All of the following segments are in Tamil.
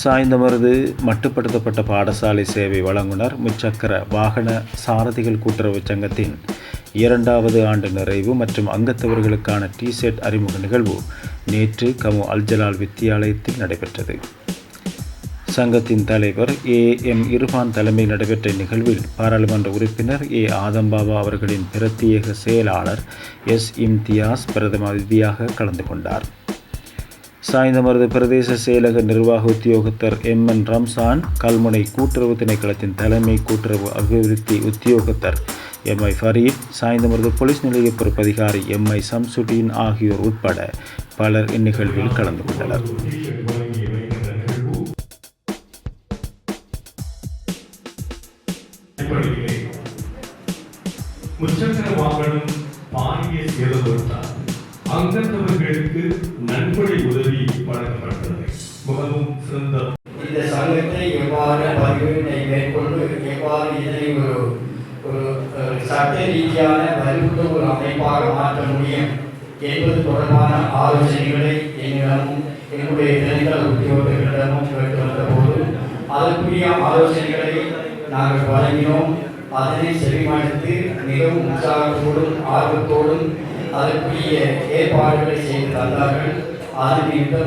சாய்ந்தமருது மட்டுப்படுத்தப்பட்ட பாடசாலை சேவை வழங்குனர் முச்சக்கர வாகன சாரதிகள் கூட்டுறவு சங்கத்தின் இரண்டாவது ஆண்டு நிறைவு மற்றும் அங்கத்தவர்களுக்கான டிசெட் அறிமுக நிகழ்வு நேற்று கமு அல்ஜலால் வித்தியாலயத்தில் நடைபெற்றது. சங்கத்தின் தலைவர் ஏ எம் இர்பான் தலைமையில் நடைபெற்ற நிகழ்வில் பாராளுமன்ற உறுப்பினர் ஏ ஆதம்பாபா அவர்களின் பிரத்யேக செயலாளர் எஸ் இம்தியாஸ் பிரதம அதிதியாக கலந்து கொண்டார். சாய்ந்தமருது பிரதேச செயலக நிர்வாக உத்தியோகத்தர் எம் என் ரம்சான் கல்முனை கூட்டுறவு திணைக்களத்தின் தலைமை கூட்டுறவு அபிவிருத்தி உத்தியோகத்தர் M I Fareed Sainthamaruthu police நிலைய பொறுப்பதிகாரி எம் ஐ சம்சுடீன் ஆகியோர் உட்பட பலர் இந்நிகழ்வில் கலந்து கொண்டனர். முச்சக்கர வாகனம் பாரிய சேதப்பட்டால் அங்கத்தவர்களுக்கு நன்கொடை உதவி வழங்கப்பட்டது. மிகவும் சிறந்த இந்த சங்கத்தை எவ்வாறு பதிவினை மேற்கொண்டு எவ்வாறு இதனை ஒரு ஒரு சட்ட ரீதியான வலுவுள்ள ஒரு அமைப்பாக மாற்ற முடியும் என்பது தொடர்பான ஆலோசனைகளை என்னிடமும் என்னுடைய திணைக்கள உத்தியோகர்களிடமும் கேட்டு வந்தபோது அதற்குரிய ஆலோசனைகளை நாங்கள் வழங்கினோம். அதனை செவிமடுத்து மிகவும் உற்சாகத்தோடும் ஆர்வத்தோடும் அதற்குரிய ஏற்பாடுகளை செய்து தந்தார்கள். அது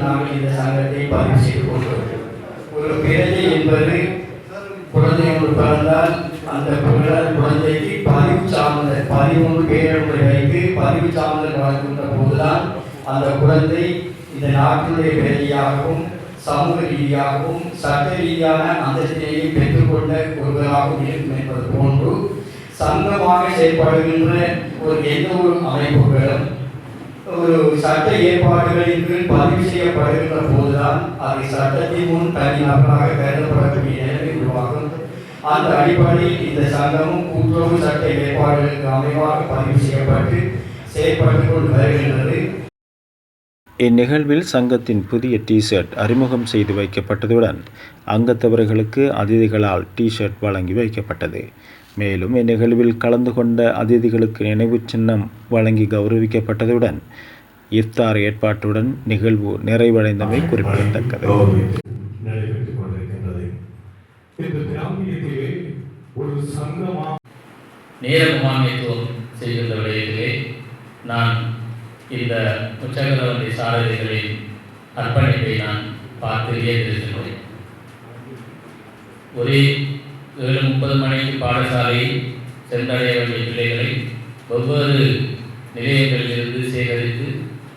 நாங்கள் இந்த சங்கத்தை பதிவு செய்து கொண்டோம். ஒரு பிறவி என்பது குழந்தை ஒன்று பிறந்தால் அந்த குழந்தைக்கு பதிவு சார்ந்த பதிமூன்று பேரொன்றை வைத்து பதிவு சார்ந்த வழங்குகின்ற போதுதான் அந்த குழந்தை இந்த நாட்டினுடைய பிறவியாகவும் சமூக ரீதியாகவும் சட்ட ரீதியான அந்தஸ்தினையும் பெற்றுக்கொண்ட ஒருவராகவும் இருக்கும் என்பது போன்று சங்கமாக செயல்படுகின்ற ஒரு எந்த ஒரு அமைப்புகளும் ஒரு சட்ட ஏற்பாடுகளின் கீழ் பதிவு செய்யப்படுகின்ற போதுதான் அது சட்டத்தின் முன் தனிநபராக கருதப்படக்கூடிய நிலைமை உருவாகும். அந்த அடிப்படையில் இந்த சங்கமும் கூட்டுறவு சட்ட ஏற்பாடுகளுக்கு அமைவாக பதிவு செய்யப்பட்டு செயல்பட்டு கொண்டு வருகின்றது. இந்நிகழ்வில் சங்கத்தின் புதிய டி ஷர்ட் அறிமுகம் செய்து வைக்கப்பட்டதுடன் அங்கத்தவர்களுக்கு அதிதிகளால் டி ஷர்ட் வழங்கி வைக்கப்பட்டது. மேலும் இந்நிகழ்வில் கலந்து கொண்ட அதிதிகளுக்கு நினைவு சின்னம் வழங்கி கௌரவிக்கப்பட்டதுடன் இஃப்தார் ஏற்பாட்டுடன் நிகழ்வு நிறைவடைந்தமை குறிப்பிடத்தக்கது. நடைபெற்றுக் செய்கின்ற விடயத்திலே நான் இந்த உச்சகரவந்தி சாரதிகளின் அர்ப்பணிப்பை நான் பார்த்து வியந்திருக்கின்றேன் ஒரே ஏழு முப்பது மணிக்கு பாடசாலையை சென்றடைய வேண்டிய பிள்ளைகளை வெவ்வேறு நிலையங்களிலிருந்து சேகரித்து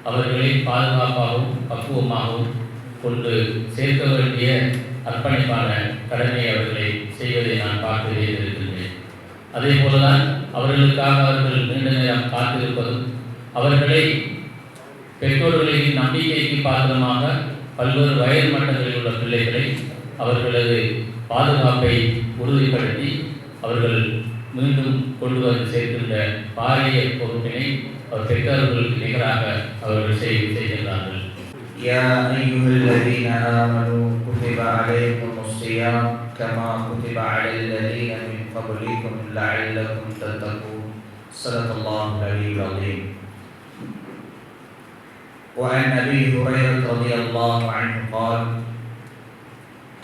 அவர்களை பாதுகாப்பாகவும் பக்குவமாகவும் கொண்டு சேர்க்க வேண்டிய அர்ப்பணிப்பான கடமையை அவர்களை செய்வதை நான் பார்த்து வியந்திருக்கின்றேன் அதே போலதான் அவர்களுக்காக அவர்கள் நீண்ட நேரம் காத்திருப்பதும் அவர்களை பெற்றோர்களின் நம்பிக்கைக்கு பாத்திரமாக பல்வேறு வயது மட்டங்களில் உள்ள பிள்ளைகளை அவர்களது பாதுகாப்பை உறுதிப்படுத்தி அவர்கள் மீண்டும் கொண்டு வந்து சேர்க்கின்ற பாரிய பொறுப்பினை அவர் பெற்றோர்களுக்கு நிகராக அவர்கள் செய் செய்கின்றார்கள் يا أيها الذين آمنوا كتب عليكم الصيام كما كتب على الذين من قبلكم لعلكم تتقون صدق الله العلي العظيم وعن أبي هريرة رضي الله عنه قال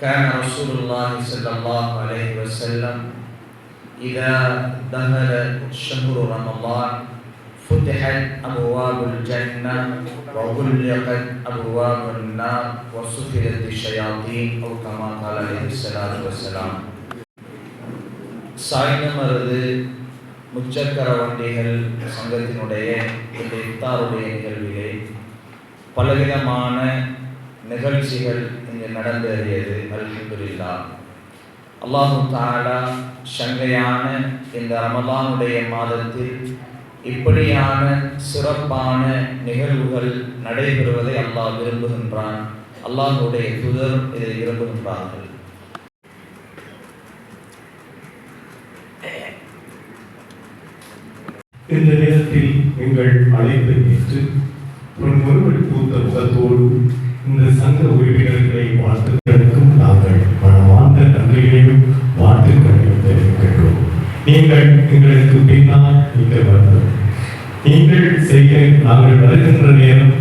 كان رسول الله صلى الله عليه وسلم إذا دخل شهر رمضان فتحت أبواب الجنة وغلقت أبواب النار وسفلت الشياطين أو كما قال عليه الصلاة والسلام சாய்ந்தமருது முச்சக்கர வண்டிகள் சங்கத்தினுடைய இந்த இஃப்தாருடைய நிகழ்விலே பலவிதமான நிகழ்ச்சிகள் இங்கு நடந்தேறியது அல்ஹம்துல்லா அல்லாஹு தாலா சங்கையான இந்த ரமலானுடைய மாதத்தில் இப்படியான சிறப்பான நிகழ்வுகள் நடைபெறுவதை அல்லாஹ் விரும்புகின்றான். அல்லாஹுடைய துதர் இதை விரும்புகின்றார்கள். இந்த நேரத்தில் எங்கள் அழைப்பை ஏற்று ஒரு முருகன் கூத்த முகத்தோடும் இந்த சங்க உறுப்பினர்களை வாழ்த்துக்களுக்கும் நாங்கள் மனமார்ந்த நன்றிகளையும் வாழ்த்துக்களையும் தெரிவிக்கின்றோம். நீங்கள் எங்களுக்கு பின்னால் நீங்கள் வந்தோம். நீங்கள் செய்ய நாங்கள் வருகின்ற நேரம்